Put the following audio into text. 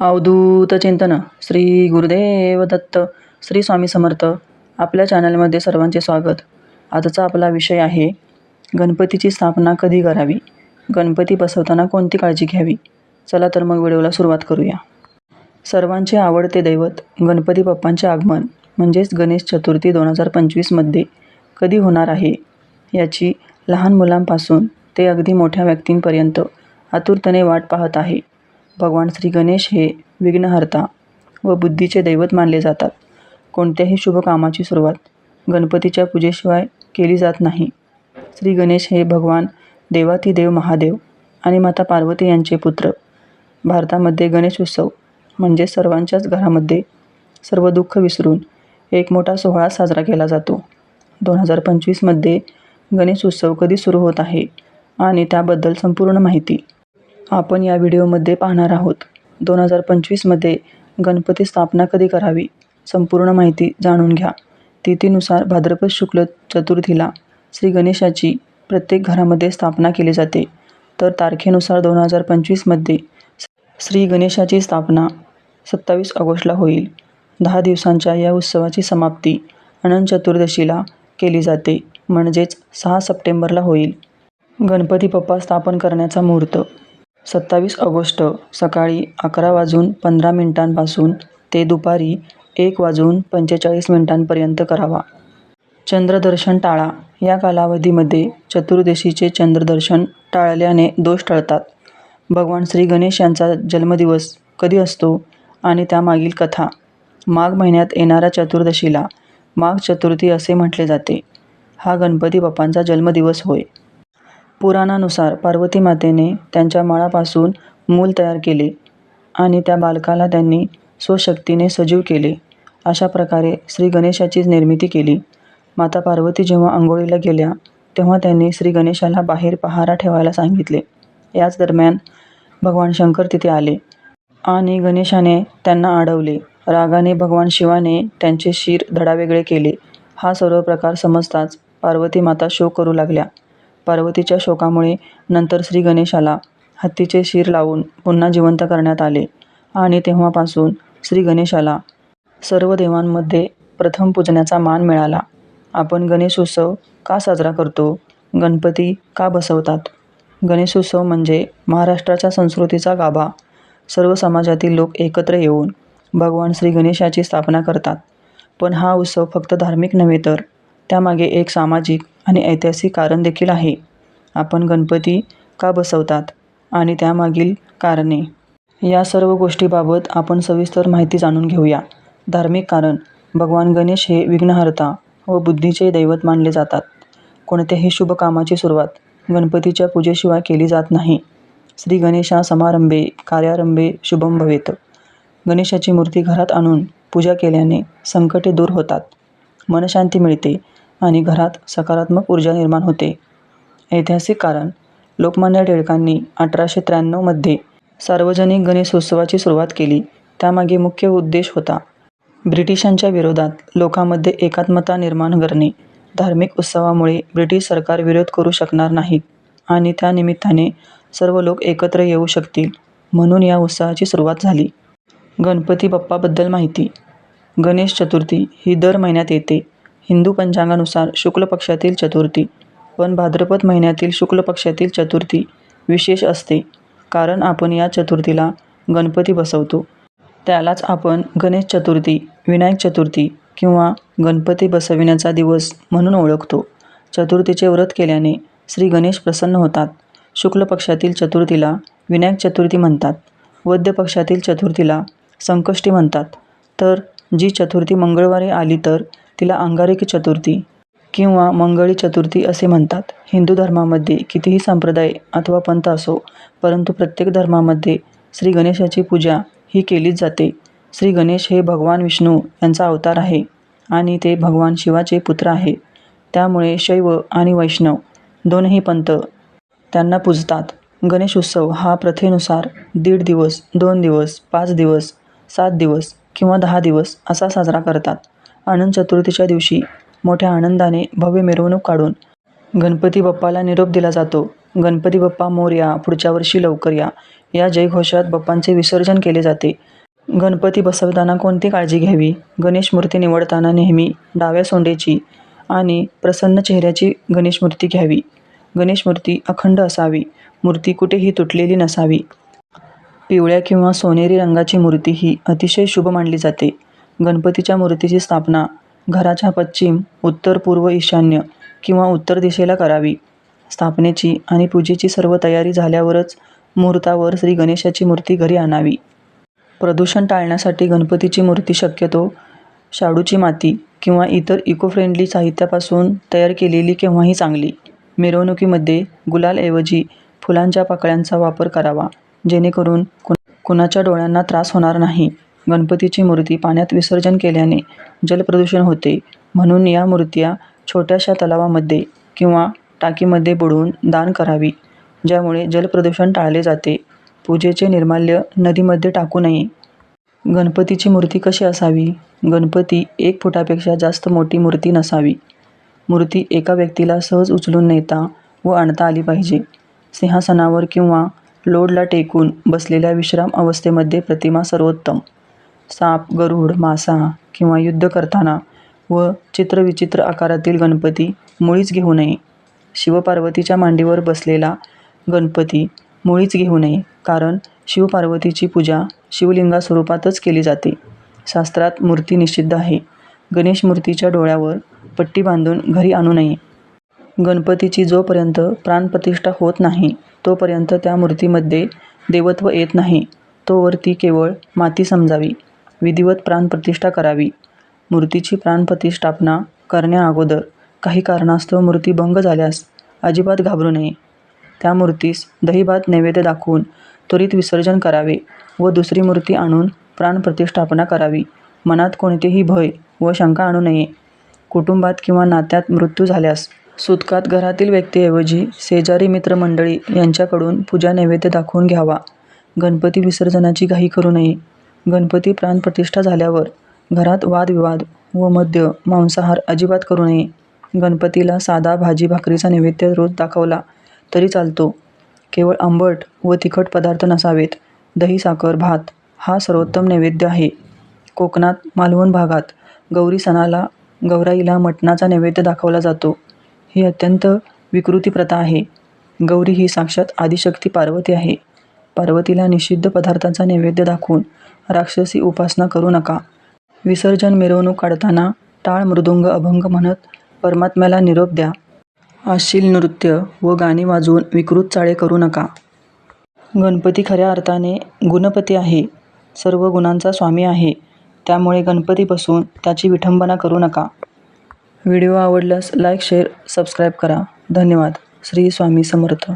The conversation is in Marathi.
अवधूत चिंतन श्री गुरुदेव दत्त श्री स्वामी समर्थ आपल्या चॅनलमध्ये सर्वांचे स्वागत. आजचा आपला विषय आहे गणपतीची स्थापना कधी करावी? गणपती बसवताना कोणती काळजी घ्यावी? चला तर मग व्हिडिओला सुरुवात करूया. सर्वांचे आवडते दैवत गणपती बाप्पांचे आगमन म्हणजेच गणेश चतुर्थी दोन हजार पंचवीसमध्ये कधी होणार आहे? याची लहान मुलांपासून ते अगदी मोठ्या व्यक्तींपर्यंत आतुरतेने वाट पाहत आहे. भगवान श्री गणेश हे विघ्नहर्ता व बुद्धीचे दैवत मानले जातात. कोणत्याही शुभ कामाची सुरुवात गणपतीच्या पूजेशिवाय केली जात नाही. श्री गणेश हे भगवान देवातिदेव महादेव आणि माता पार्वती यांचे पुत्र. भारतामध्ये गणेश उत्सव म्हणजे सर्वांच्याच घरामध्ये सर्व दुःख विसरून एक मोठा सोहळा साजरा केला जातो. दोन हजार पंचवीसमध्ये गणेश उत्सव कधी सुरू होत आहे आणि त्याबद्दल संपूर्ण माहिती आपण या व्हिडिओमध्ये पाहणार आहोत. दोन हजार पंचवीसमध्ये गणपती स्थापना कधी करावी? संपूर्ण माहिती जाणून घ्या. तिथीनुसार भाद्रपद शुक्ल चतुर्थीला श्री गणेशाची प्रत्येक घरामध्ये स्थापना केली जाते. तर तारखेनुसार दोन हजार पंचवीसमध्ये श्री गणेशाची स्थापना सत्तावीस ऑगस्टला होईल. दहा दिवसांच्या या उत्सवाची समाप्ती अनंत चतुर्दशीला केली जाते म्हणजेच सहा सप्टेंबरला होईल. गणपती बाप्पा स्थापन करण्याचा मुहूर्त सत्तावीस ऑगस्ट सकाळी अकरा वाजून पंधरा मिनिटांपासून ते दुपारी एक वाजून पंचेचाळीस मिनिटांपर्यंत करावा. चंद्रदर्शन टाळा. या कालावधीमध्ये चतुर्दशीचे चंद्रदर्शन टाळल्याने दोष टळतात. भगवान श्री गणेश यांचा जन्मदिवस कधी असतो आणि त्यामागील कथा? माघ महिन्यात येणाऱ्या चतुर्दशीला माघ चतुर्थी असे म्हटले जाते. हा गणपती बाप्पांचा जन्मदिवस होय. पुराणानुसार पार्वती मातेने त्यांच्या मळापासून मूल तयार केले आणि त्या बालकाला त्यांनी स्वशक्तीने सजीव केले. अशा प्रकारे श्री गणेशाची निर्मिती केली. माता पार्वती जेव्हा आंघोळीला गेल्या तेव्हा त्यांनी श्री गणेशाला बाहेर पहारा ठेवायला सांगितले. याच दरम्यान भगवान शंकर तिथे आले आणि गणेशाने त्यांना अडवले रागाने भगवान शिवाने त्यांचे शिर धडावेगळे केले. हा सर्व प्रकार समजताच पार्वती माता शोक करू लागल्या. पार्वतीच्या शोकामुळे नंतर श्री गणेशाला हत्तीचे शिर लावून पुन्हा जिवंत करण्यात आले आणि तेव्हापासून श्री गणेशाला सर्व देवांमध्ये प्रथम पूजण्याचा मान मिळाला. आपण गणेशोत्सव का साजरा करतो? गणपती का बसवतात? गणेशोत्सव म्हणजे महाराष्ट्राच्या संस्कृतीचा गाभा. सर्व समाजातील लोक एकत्र येऊन भगवान श्री गणेशाची स्थापना करतात. पण हा उत्सव फक्त धार्मिक नव्हे तर त्यामागे एक सामाजिक आणि ऐतिहासिक कारण देखील आहे. आपण गणपती का बसवतात? आणि त्यामागील कारणे? या सर्व गोष्टीबाबत आपण सविस्तर माहिती जाणून घेऊया. धार्मिक कारण. भगवान गणेश हे विघ्नहर्ता व बुद्धीचे दैवत मानले जातात. कोणत्याही शुभ कामाची सुरुवात गणपतीच्या पूजेशिवाय केली जात नाही. श्री गणेशा समारंभे कार्यारंभे शुभम भवेत. गणेशाची मूर्ती घरात आणून पूजा केल्याने संकटे दूर होतात. मनशांती मिळते. आणि घरात सकारात्मक ऊर्जा निर्माण होते. ऐतिहासिक कारण लोकमान्य टिळकांनी अठराशे त्र्याण्णवमध्ये सार्वजनिक गणेशोत्सवाची सुरुवात केली. त्यामागे मुख्य उद्देश होता ब्रिटिशांच्या विरोधात लोकांमध्ये एकात्मता निर्माण करणे. धार्मिक उत्सवामुळे ब्रिटिश सरकार विरोध करू शकणार नाहीत आणि त्यानिमित्ताने सर्व लोक एकत्र येऊ शकतील म्हणून या उत्सवाची सुरुवात झाली. गणपती बाप्पाबद्दल माहिती. गणेश चतुर्थी ही दर महिन्यात येते. हिंदू पंचांगानुसार शुक्ल पक्षातील चतुर्थी पण भाद्रपद महिन्यातील शुक्ल पक्षातील चतुर्थी विशेष असते कारण आपण या चतुर्थीला गणपती बसवतो. त्यालाच आपण गणेश चतुर्थी विनायक चतुर्थी किंवा गणपती बसविण्याचा दिवस म्हणून ओळखतो. चतुर्थीचे व्रत केल्याने श्री गणेश प्रसन्न होतात. शुक्ल पक्षातील चतुर्थीला विनायक चतुर्थी म्हणतात. वद्य पक्षातील चतुर्थीला संकष्टी म्हणतात. तर जी चतुर्थी मंगळवारी आली तर तिला अंगारकी चतुर्थी किंवा मंगळी चतुर्थी असे म्हणतात. हिंदू धर्मामध्ये कितीही संप्रदाय अथवा पंथ असो परंतु प्रत्येक धर्मामध्ये श्री गणेशाची पूजा ही केलीच जाते. श्री गणेश हे भगवान विष्णू यांचा अवतार आहे आणि ते भगवान शिवाचे पुत्र आहे. त्यामुळे शैव आणि वैष्णव दोनही पंथ त्यांना पूजतात. गणेश उत्सव हा प्रथेनुसार दीड दिवस दोन दिवस पाच दिवस सात दिवस किंवा दहा दिवस असा साजरा करतात. अनंत चतुर्थीच्या दिवशी मोठ्या आनंदाने भव्य मिरवणूक काढून गणपती बाप्पाला निरोप दिला जातो. गणपती बाप्पा मोर्या पुढच्या वर्षी लवकर या. या जयघोषात बाप्पांचे विसर्जन केले जाते. गणपती बसवताना कोणती काळजी घ्यावी? गणेश मूर्ती निवडताना नेहमी डाव्या सोंडेची आणि प्रसन्न चेहऱ्याची गणेश मूर्ती घ्यावी. गणेश मूर्ती अखंड असावी. मूर्ती कुठेही तुटलेली नसावी. पिवळ्या किंवा सोनेरी रंगाची मूर्ती ही अतिशय शुभ मानली जाते. गणपतीच्या मूर्तीची स्थापना घराच्या पश्चिम उत्तर पूर्व ईशान्य किंवा उत्तर दिशेला करावी. स्थापनेची आणि पूजेची सर्व तयारी झाल्यावरच मुहूर्तावर श्री गणेशाची मूर्ती घरी आणावी. प्रदूषण टाळण्यासाठी गणपतीची मूर्ती शक्यतो शाडूची माती किंवा इतर इको फ्रेंडली साहित्यापासून तयार केलेली केव्हाही चांगली. मिरवणुकीमध्ये गुलालऐवजी फुलांच्या पाकळ्यांचा वापर करावा जेणेकरून कुणाच्या डोळ्यांना त्रास होणार नाही. गणपतीची मूर्ती पाण्यात विसर्जन केल्याने जलप्रदूषण होते. म्हणून या मूर्त्या छोट्याशा तलावामध्ये किंवा टाकीमध्ये बुडवून दान करावी ज्यामुळे जलप्रदूषण टाळले जाते. पूजेचे निर्माल्य नदीमध्ये टाकू नये. गणपतीची मूर्ती कशी असावी? गणपती एक फुटापेक्षा जास्त मोठी मूर्ती नसावी. मूर्ती एका व्यक्तीला सहज उचलून नेता व आणता आली पाहिजे. सिंहासनावर किंवा लोडला टेकून बसलेल्या विश्राम अवस्थेमध्ये प्रतिमा सर्वोत्तम. साप गरुड मासा किंवा युद्ध करताना व चित्रविचित्र आकारातील गणपती मुळीच घेऊ नये. शिवपार्वतीच्या मांडीवर बसलेला गणपती मुळीच घेऊ नये कारण शिवपार्वतीची पूजा शिवलिंगा स्वरूपातच केली जाते. शास्त्रात मूर्ती निषिद्ध आहे. गणेश मूर्तीच्या डोळ्यावर पट्टी बांधून घरी आणू नये. गणपतीची जोपर्यंत प्राणप्रतिष्ठा होत नाही तोपर्यंत त्या मूर्तीमध्ये देवत्व येत नाही. तोवर ती केवळ माती समजावी. विधिवत प्राणप्रतिष्ठा करावी. मूर्तीची प्राणप्रतिष्ठापना करण्याअगोदर काही कारणास्तव मूर्ती भंग झाल्यास अजिबात घाबरू नये. त्या मूर्तीस दहीभात नैवेद्य दाखवून त्वरित विसर्जन करावे व दुसरी मूर्ती आणून प्राणप्रतिष्ठापना करावी. मनात कोणतेही भय व शंका आणू नये. कुटुंबात किंवा नात्यात मृत्यू झाल्यास सुतकात घरातील व्यक्तीऐवजी शेजारी मित्रमंडळी यांच्याकडून पूजा नैवेद्य दाखवून घ्यावा. गणपती विसर्जनाची घाई करू नये. गणपती प्राणप्रतिष्ठा झाल्यावर घरात वादविवाद व मद्य मांसाहार अजिबात करू नये. गणपतीला साधा भाजी भाकरीचा नैवेद्य रोज दाखवला तरी चालतो. केवळ आंबट व तिखट पदार्थ नसावेत. दही साखर भात हा सर्वोत्तम नैवेद्य आहे. कोकणात मालवण भागात गौरी सणाला गौराईला मटणाचा नैवेद्य दाखवला जातो. ही अत्यंत विकृती प्रथा आहे. गौरी ही साक्षात आदिशक्ती पार्वती आहे. पार्वतीला निषिद्ध पदार्थांचा नैवेद्य दाखवून राक्षसी उपासना करू नका. विसर्जन मिरवणूक काढताना टाळ मृदुंग अभंग म्हणत परमात्म्याला निरोप द्या. आशील नृत्य व गाणी वाजवून विकृत चाळे करू नका. गणपती खऱ्या अर्थाने गुणपती आहे. सर्व गुणांचा स्वामी आहे. त्यामुळे गणपती बसून त्याची विठंबना करू नका. व्हिडिओ आवडल्यास लाईक शेअर सबस्क्राईब करा. धन्यवाद. श्री स्वामी समर्थ.